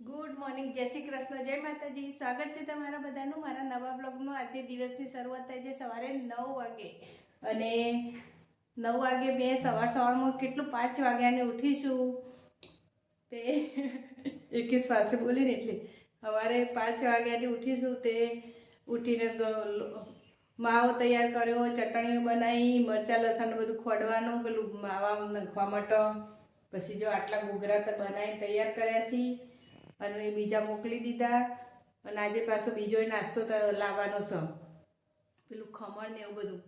Good morning જય શ્રી કૃષ્ણ. જય માતાજી. સ્વાગત છે તમારા બધાનું મારા નવા બ્લોગમાં. આજે દિવસની શરૂઆત થાય છે સવારે નવ વાગે. અને નવ વાગે બે સવાર સવારમાં કેટલું? પાંચ વાગ્યાને ઉઠીશું. તે એક શ્વાસે બોલીને એટલે સવારે પાંચ વાગ્યાની ઉઠીશું. તે ઉઠીને માવો તૈયાર કર્યો, ચટણીઓ બનાવી, મરચાં, લસણ બધું ખોડવાનું, પેલું માવા નખવા માટે. પછી જો આટલા ઘૂઘરા બનાવી તૈયાર કર્યા છીએ. અને એ બીજા મોકલી દીધા. અને આજે પાછો બીજો નાસ્તો લાવવાનો છે. પેલું ખમણ ને એવું બધું.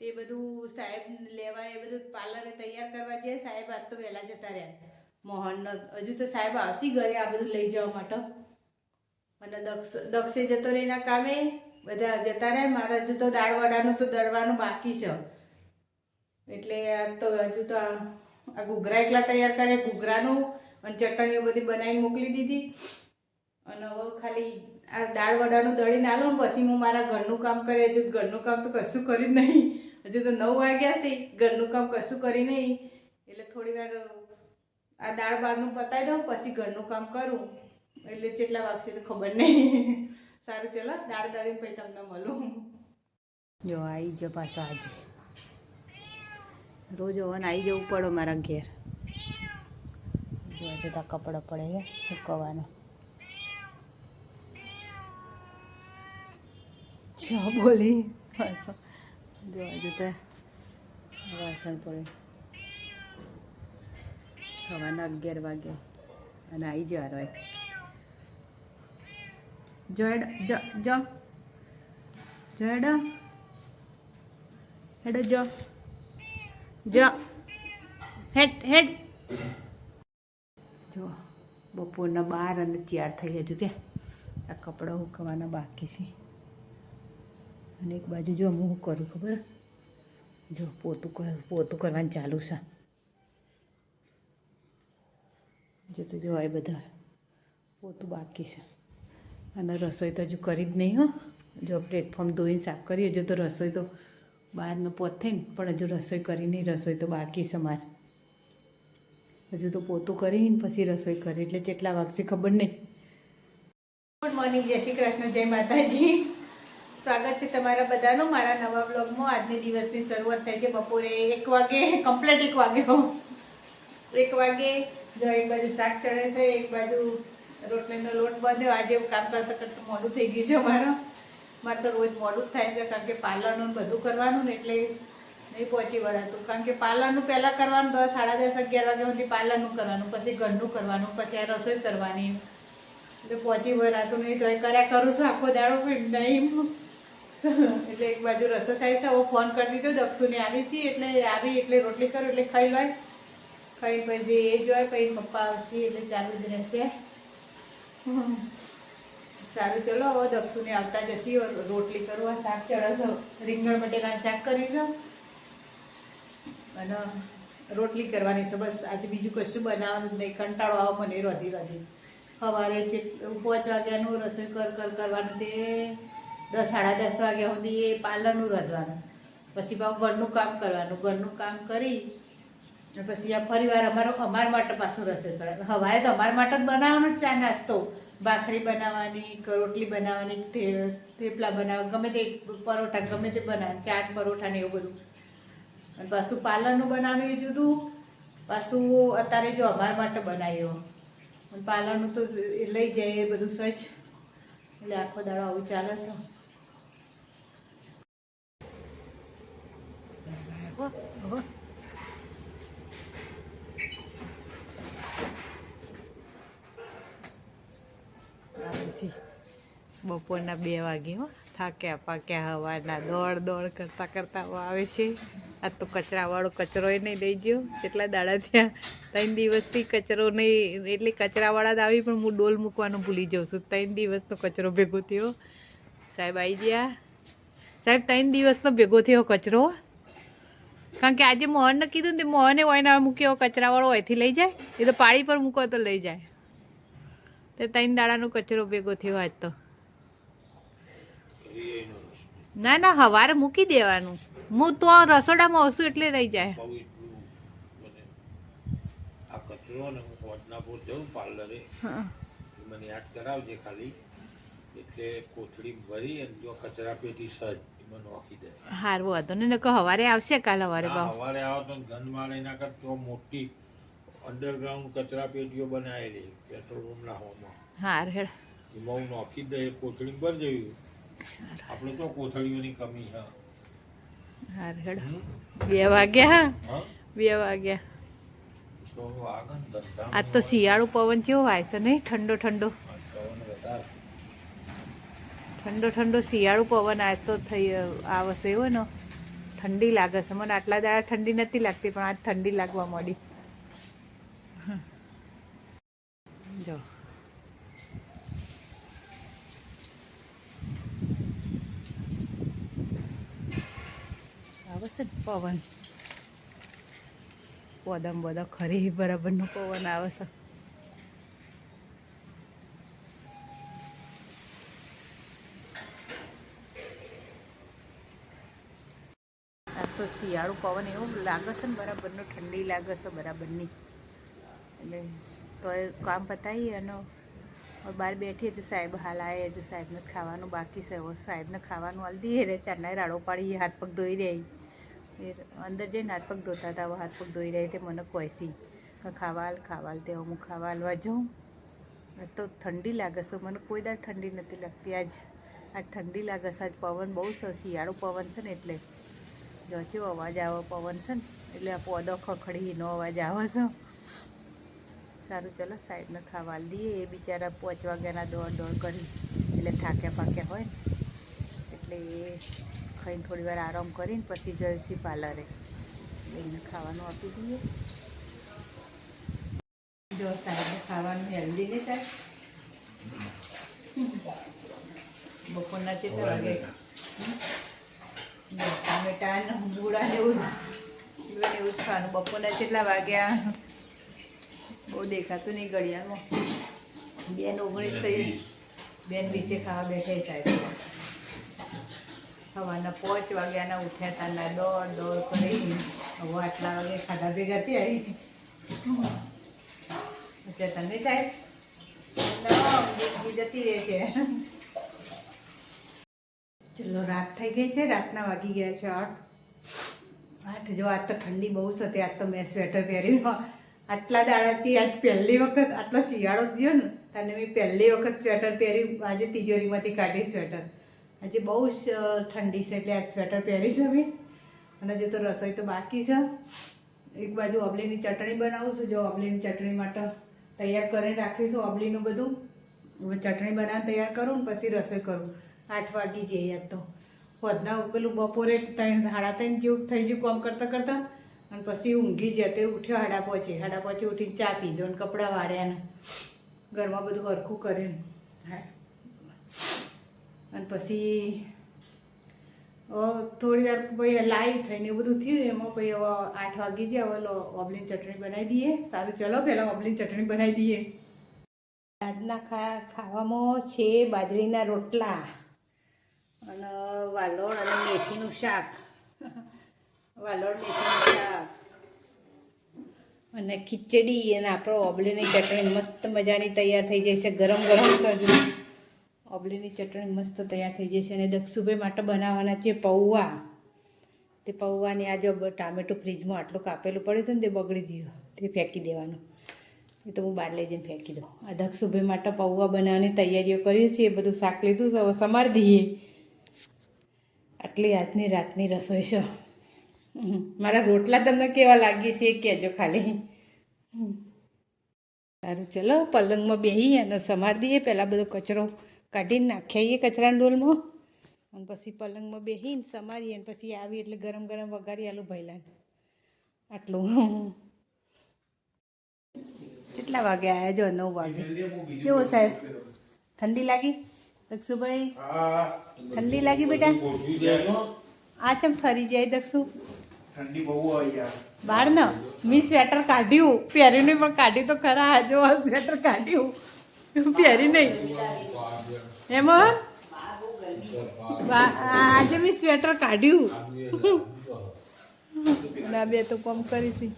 તે બધું સાહેબ લેવા એ બધું પાર્લરે તૈયાર કરવા જઈએ સાહેબ આજ તો વહેલા જતા રહ્યા. મોહનનો, હજુ તો સાહેબ આવશે ઘરે આ બધું લઈ જવા માટે. અને દક્ષ, દક્ષે જતો રહે એના કામે. બધા જતા રહે મારા હજુ તો દાળ વડાનું તો દળવાનું બાકી છે. એટલે આ તો હજુ તો આ ઘૂઘરા એકલા તૈયાર કરે. ઘૂઘરાનું અને ચટણીઓ બધી બનાવીને મોકલી દીધી. અને હવે ખાલી આ દાળ વડાનું દળીને આલો ને પછી હું મારા ઘરનું કામ કરી હજુ ઘરનું કામ તો કશું કર્યું જ નહીં. હજુ તો નવ વાગ્યા છે. ઘરનું કામ કશું કરી નહીં. એટલે થોડી વાર આ દાળ બાળનું પતાવી દઉં, પછી ઘરનું કામ કરું. એટલે જેટલા વાગશે તો ખબર નહીં. સારું ચલો, દાળ દળીને પછી તમને મળું. જો આવી જ પાછો આજે. રોજ હવન આવી જવું પડે મારા ઘેર. જો જુદા કપડો પડે છે, સુકવવાનો. જો બોલી જોવા જુદા વાસણ પડે. સવારના અગિયાર વાગે અને આવી જવાનો હોય જો જો જો. હેડો, જો. જો. હેડ હેડ. જો, બપોરના બાર અને ચાર થઈ હજુ ત્યાં આ કપડાં હુકવાના બાકી છે. અને એક બાજુ જો હું કરું ખબર? જો પોતું પોતું કરવાનું ચાલુ છે. જો તો જો એ બધા પોતું બાકી છે. અને રસોઈ તો હજુ કરી જ નહીં હો. જો પ્લેટફોર્મ ધોઈને સાફ કરીએ, હજુ તો રસોઈ તો બહારનો પોત થઈને, પણ હજુ રસોઈ કરી નહીં, રસોઈ તો બાકી છે મારે. હજુ તો પોતું કરીને પછી રસોઈ કરી, એટલે કેટલા વાગશે ખબર નહીં. ગુડ મોર્નિંગ જય શ્રી કૃષ્ણ, જય માતાજી. સ્વાગત છે તમારા બધાનું મારા નવા બ્લોગમાં આજની દિવસની શરૂઆત થાય છે બપોરે એક વાગે કમ્પ્લેટ એક વાગે એક વાગે જો એક બાજુ શાક ચડે છે, એક બાજુ રોટલીનો લોટ બાંધ્યો. આજે કામ કરતાં કરતાં મોડું થઈ ગયું છે મારા મારે તો રોજ મોડું જ થાય છે, કારણ કે પાર્લરનું બધું કરવાનું ને એટલે નહીં પહોંચી વળાતું કારણ કે પાર્લરનું પહેલાં કરવાનું દસ સાડા દસ અગિયાર વાગ્યા સુધી પાર્લરનું કરવાનું, પછી ઘરનું કરવાનું, પછી આ રસોઈ કરવાની. એટલે પહોંચી વળાતું નહીં તો એ કર્યા કરું છું આખો દાડો નહીં. એટલે એક બાજુ રસો થાય છે, હવે ફોન કરી દીધો, દક્ષુને આવી છીએ, એટલે આવી, એટલે રોટલી કરું, એટલે ખાઈ લો ખાઈ પછી એ જોય પછી પપ્પા આવશે, એટલે ચાલુ જ રહેશે. સારું, ચલો, હવે દક્ષુને આવતા જશી, રોટલી કરું, આ શાક ચડશે રીંગણ બટેકાનું શાક કરીશું. અને રોટલી કરવાની છે. બસ આજે બીજું કશું બનાવવાનું નહીં. કંટાળો આવો મને રોધી રોધી સવારે જે પાંચ વાગ્યાનું રસોઈ કર કર કરવાનું તે દસ, સાડા દસ વાગ્યા સુધી એ પાર્લરનું રધવાનું. પછી પાછું ઘરનું કામ કરવાનું. ઘરનું કામ કરી અને પછી આ ફરીવાર અમારો, અમારા માટે પાછું રસોઈ કરવાનું. હવારે તો અમારા માટે જ બનાવવાનું જ ચા નાસ્તો. ભાખરી બનાવવાની રોટલી બનાવવાની થેપલા બનાવવા, ગમે તે પરોઠા, ગમે તે બનાવ, ચાટ, પરોઠા ને એવું બધું. અને પાછું પાર્લરનું બનાવવાનું એ જુદું. પાછું અત્યારે જો અમારા માટે બનાવ્યો. અને પાર્લરનું તો લઈ જાય એ બધું સચ એટલે આખો દાડો આવું ચાલે છે. બપોરના બે વાગે થાક્યા પાક્યા હવાના દોડ દોડ કરતા કરતા આવે છે. આ તો કચરાવાળો કચરો એ નહીં લઈ ગયો. કેટલા દાડા થયા, ત્રણ દિવસથી કચરો નહીં, એટલે કચરાવાળા જ આવી, પણ હું ડોલ મૂકવાનું ભૂલી જાઉં છું. ત્રણ દિવસનો કચરો ભેગો થયો. સાહેબ આવી ગયા. સાહેબ, ત્રણ દિવસનો ભેગો થયો કચરો. કારણ કે આજે મોહનને કીધું ને તે મોહને હોય ને મૂક્યો કચરાવાળો હોયથી લઈ જાય. એ તો પાળી પર મૂકો તો લઈ જાય. તે ત્રણ દાડાનો કચરો ભેગો થયો આજ તો. ના ના, હવારે મૂકી દેવાનું. હું તો રસોડામાં આવશું એટલે રહી જાય. આ કચરો ને હું હોજના જઉં પાર્લરે મને યાદ કરાવજે ખાલી. એટલે કોથળી ભરી અને જો કચરા પેટી સજ એમાં નોખી દે. હારું વાંધો નહીં નકર હવારે આવશે કાલ હવારે ના, બાવ સવારે આવો તો ગંધ મારે એના કરતા તો મોટી અંડરગ્રાઉન્ડ કચરા પેટીઓ બનાવેલી પેટ્રોલ રૂમ ના હોમાં. હાર હેડ. એમાં હું નોખી દે કોથળી ભર જયું આપણે તો કોથળીઓની કમી છે હાર હેડ. બે વાગ્યા બે વાગ્યા. આજ તો શિયાળું પવન કેવો વાય છે નહીં? ઠંડો ઠંડો. ઠંડો ઠંડો શિયાળું પવન આજ તો થઈ આવશે એવો ને ઠંડી લાગે છે. મને આટલા દાડા ઠંડી નથી લાગતી, પણ આજ ઠંડી લાગવા મળી જો. આવે છે પવન. પોદમ બધા ખરી બરાબરનો પવન આવે છે. તો શિયાળું પવન એવું લાગે છે ને બરાબરનો, ઠંડી લાગે છે બરાબરની. એટલે તો એ કામ પતાવી અને બહાર બેઠીએ જો સાહેબ હાલ આવે જો સાહેબને ખાવાનું બાકી છે. સાહેબને ખાવાનું હાલ દઈએ રે ચારના રાડો પાડી હાથ પગ ધોઈ રહી એ અંદર જઈને હાથ પગ ધોતા હતા હવે હાથ પગ ધોઈ રહી તે મને કોઈસી ખાવાલ ખાવાલ તે હું ખાવા હાલવા જાઉં તો ઠંડી લાગે છે મને કોઈ દાળ ઠંડી નથી લાગતી આજ આ ઠંડી લાગે છે આજ પવન બહુ છે શિયાળું પવન છે ને એટલે જો ચેવો અવાજ આવે પવન છે ને એટલે આ પોદો ખખડીનો અવાજ આવે છે સારું ચલો સાહેબને ખાવાલ દઈએ એ બિચારા પાંચ વાગ્યાના દોડ દોડ કરી એટલે થાક્યા પાક્યા હોય ને એટલે એ ખાઈને થોડી વાર આરામ કરીને પછી જઈશી પાર્લરે એને ખાવાનું આપી દઈએ. જો સાહેબને ખાવાનું હેલ્ધી ને સાહેબ? બપોરના કેટલા વાગે? ટામેટા ને મૂળા ને એવું જ એવું જ ખાવાનું. બપોરના કેટલા વાગ્યા બહુ દેખાતું નહીં ઘડિયાળમાં. બેન ઓગણીસ થઈ બેન વીસે. ખાવા બેઠે સાહેબ. સવારના પાંચ વાગ્યાના ઉઠ્યા તાના દોડ દોડ કરી હવે આટલા વાગે ખાધા ભેગા થયા એટલે તને સાહેબ? જતી રહે છે. ચલો રાત થઈ ગઈ છે રાતના વાગી ગયા છે આઠ. આઠ જો આજ તો ઠંડી બહુ હતી આજ તો મેં સ્વેટર પહેર્યું. આટલા દાડાથી આજ પહેલી વખત આટલો શિયાળો થયો ને તને મેં પહેલી વખત સ્વેટર પહેર્યું. આજે તિજોરીમાંથી કાઢી સ્વેટર. આજે બહુ જ ઠંડી છે એટલે આ સ્વેટર પહેરી છે અને હજી તો રસોઈ તો બાકી છે. એક બાજુ ઓબલીની ચટણી બનાવું છું. જો અબલીની ચટણી માટે તૈયાર કરીને રાખીશું અબલીનું બધું. હવે ચટણી બનાવીને તૈયાર કરું ને પછી રસોઈ કરું. આઠ વાગી યાદ તો. વધના પેલું બપોરે ત્રણ, સાડા ત્રણ જેવું થઈ ગયું કામ કરતાં કરતાં. અને પછી ઊંઘી જાય તે ઉઠ્યો હાડા પહોંચે હાડા પહોંચે ઉઠીને ચા પીધો ને કપડાં વાળ્યા ને. ઘરમાં બધું હરખું કરીને હા. અને પછી થોડી વાર પછી લાઈવ થઈને એવું બધું થયું, એમાં પછી હવે આઠ વાગી ગયા, હવે ઓબલીન ઓબલીની ચટણી બનાવી દઈએ. સારું, ચલો પહેલાં ઓબલીની ચટણી બનાવી દઈએ. આજના ખા, ખાવામાં છે બાજરીના રોટલા અને વાલોળ અને મેથીનું શાક. વાલોળ, મેથીનું શાક. અને ખીચડી અને આપણો ઓબલીની ચટણી મસ્ત મજાની તૈયાર થઈ જાય છે ગરમ ગરમ સજુ ઓબલીની ચટણી મસ્ત તૈયાર થઈ જશે અને દક્ષુભાઈ માટે બનાવવાના છે પૌવા. તે પૌવાની આ જો ટામેટું ફ્રીજમાં આટલું કાપેલું પડ્યું હતું ને તે બગડી ગયું. તે ફેંકી દેવાનું. એ તો હું બહાર લઈ જઈને ફેંકી દઉં. આ દક્ષુભાઈ માટે પૌવા બનાવવાની તૈયારીઓ કરીએ છીએ. એ બધું શાક લીધું તો હવે સમાર દઈએ. આટલી આજની રાતની રસોઈ છે. મારા રોટલા તમને કેવા લાગીએ છે એ કહેજો ખાલી. સારું, ચલો, પલંગમાં બેસી અને સમાર દઈએ. પહેલાં બધો કચરો કાઢીને નાખ્યા કચરાના ડોલમાં. અને પછી પલંગમાં બેસીને સમારીએ અને પછી આવી એટલે ગરમ ગરમ વઘારી આલું ભૈલાને આટલું. કેટલા વાગે આવ્યા જો? નવ વાગે. કેવો સાહેબ? ઠંડી લાગી? દક્ષુભાઈ? ઠંડી લાગી બેટા? આ ચમ ફરી જાય દક્ષુ? ઠંડી બહુ આવી બહાર ન મેં સ્વેટર કાઢ્યું. પહેર્યું નહીં પણ કાઢ્યું તો ખરા. આ જો સ્વેટર કાઢ્યું. પહેર્યું નહીં. એમાં આજે મેં સ્વેટર કાઢ્યું. ના, બે તો કોમ કરીશી.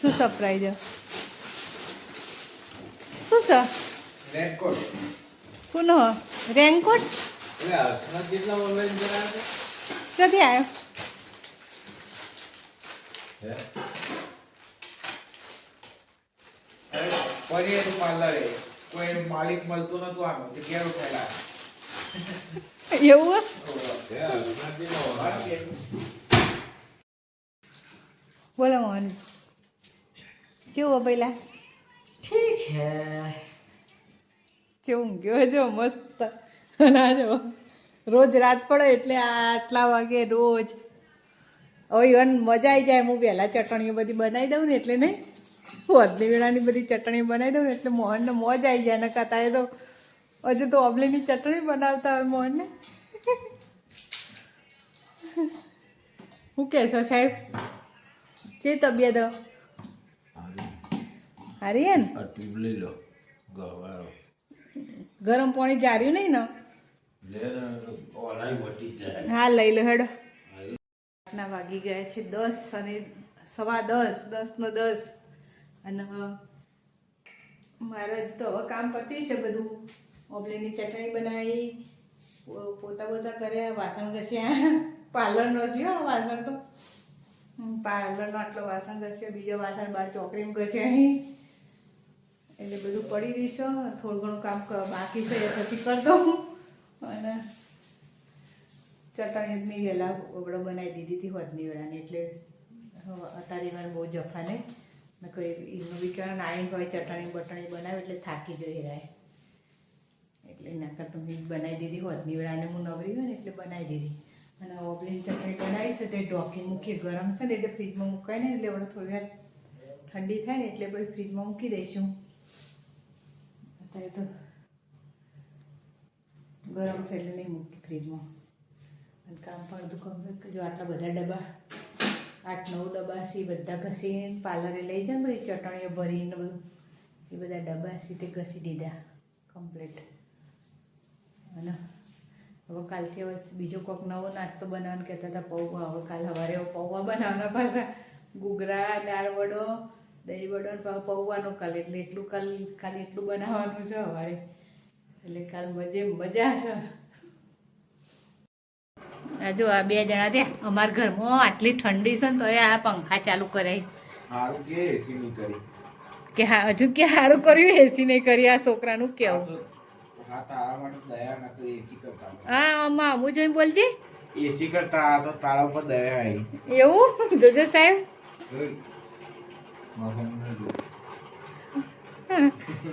શું સરપ્રાઈઝ શું છે? રેનકોટ કોનો રેનકોટ? ક્યાંથી આવ્યો? અરે પાર્લરે કોઈ માલિક મળતો નતો આનો તે ઘેર ઉઠેલા. એવું બોલો મોહન. કેવો પેલા ઠીક હે. કેવું ગયો જો મસ્ત. ના જો રોજ રાત પડે એટલે આટલા વાગે રોજ. હવે ઇવન મજા આવી જાય હું પહેલાં ચટણીઓ બધી બનાવી દઉં ને એટલે નહીં? વધની વેળાની બધી ચટણી બનાવી દઉં ને એટલે મોહનને મોજ આવી જાય ને એ તો હજુ તો ઓબલીની ચટણી બનાવતા હોય મોહનને. શું કહેશો સાહેબ? જે તબિયત? હારી હે ને? આ લો ગરમ પાણી જાર્યું નહીં ને? ને હા લઈ લો હેડો. વાગી ગયા છે દસ અને સવા દસ દસનો દસ. અને મારે જ તો હવે કામ પત્યું છે બધું. ઓબલીની ચટણી બનાવી પોતા પોતા કર્યા વાસણ ઘસ્યા પાર્લરનો હો, વાસણ તો. પાર્લરનો આટલો વાસણ ઘસ્યો બીજો વાસણ બહાર ચોકરીમાં ઘસ્યા અહીં. એટલે બધું પડી રહીશો થોડું ઘણું કામ બાકી છે, એ પછી કરતો હું અને ચટણીની વહેલા ઓગળો બનાવી દીધી હતી હોદની વેળાને એટલે અત્યારે મને બહુ જફાને ને કોઈ એનું બી આવીને હોય ચટણી બટણી બનાવે એટલે થાકી જઈ રહે એટલે નકર તો મીઠ બનાવી દીધી હોત નીવડાને હું નવરી હોય ને એટલે બનાવી દીધી. અને ઓબલીની ચટણી બનાવી છે, તે ઢોકી મૂકી ગરમ છે ને એટલે ફ્રીજમાં મૂકાય ને એટલે હવે થોડી વાર ઠંડી થાય ને એટલે પછી ફ્રીજમાં મૂકી દઈશું. અત્યારે તો ગરમ છે એટલે નહીં મૂકી ફ્રીજમાં. અને કામ પણ બધું જો આટલા બધા ડબ્બા આઠ, નવ ડબ્બાસી બધા ઘસીને પાર્લરે લઈ જાય બધી ચટણીઓ ભરીને બધું. એ બધા ડબાસી તે ઘસી દીધા કમ્પ્લીટ અને હવે કાલથી હવે બીજો કોઈક નવો નાસ્તો બનાવવાનો કહેતા હતા પૌવા. હવે કાલ સવારે પૌવા બનાવવાના પાછા. ઘૂઘરા, દાળ વડો, દહીં વડો ને પાછું પૌવાનું કાલે. એટલે એટલું કાલ ખાલી એટલું બનાવવાનું છે સવારે. એટલે કાલ મજે, મજા છે જો આ બે જણા ત્યાં અમારા ઘરમાં આટલી ઠંડી છે ને તો આ પંખા ચાલુ કરાય કે હા હજુ કે સારું કર્યું એસી નહીં કરી આ છોકરાનું કેવું? હા જોઈને બોલજે એસી કરતા તો તારા ઉપર દયા આવી. એવું? જોજો સાહેબ.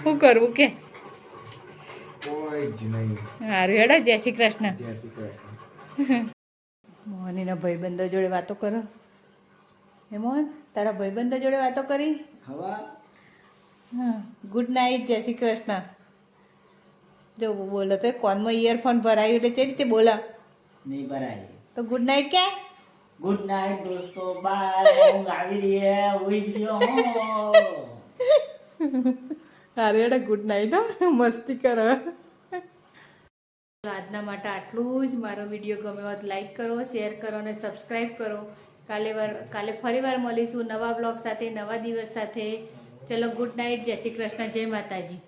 શું કરવું કે? કોઈ જ નહીં. સારું હેડો જય શ્રી કૃષ્ણ. જય શ્રી કૃષ્ણ. મોહનીના ભાઈબંધો જોડે વાતો કરો. હે મોહન તારા ભાઈબંધો જોડે વાતો કરી? હવા? હા ગુડ નાઇટ જય શ્રી કૃષ્ણ. જો બોલો તો કોનમાં ઇયરફોન ભરાયું એટલે કઈ રીતે બોલા? નહીં ભરાય. તો ગુડ નાઇટ ક્યાં? ગુડ નાઇટ દોસ્તો બાય ઊંઘ આવી રહી હે ઉઈ ગયો હું. અરે ગુડ નાઇટ હો. મસ્તી કરો. આજના માટે આટલું જ. મારો વીડિયો ગમ્યો હોત લાઇક કરો, શેર કરો અને સબસ્ક્રાઈબ કરો. કાલે વાર, કાલે ફરીવાર મળીશું નવા બ્લોગ સાથે, નવા દિવસ સાથે. ચલો, ગુડ નાઇટ. જય શ્રી કૃષ્ણ. જય માતાજી.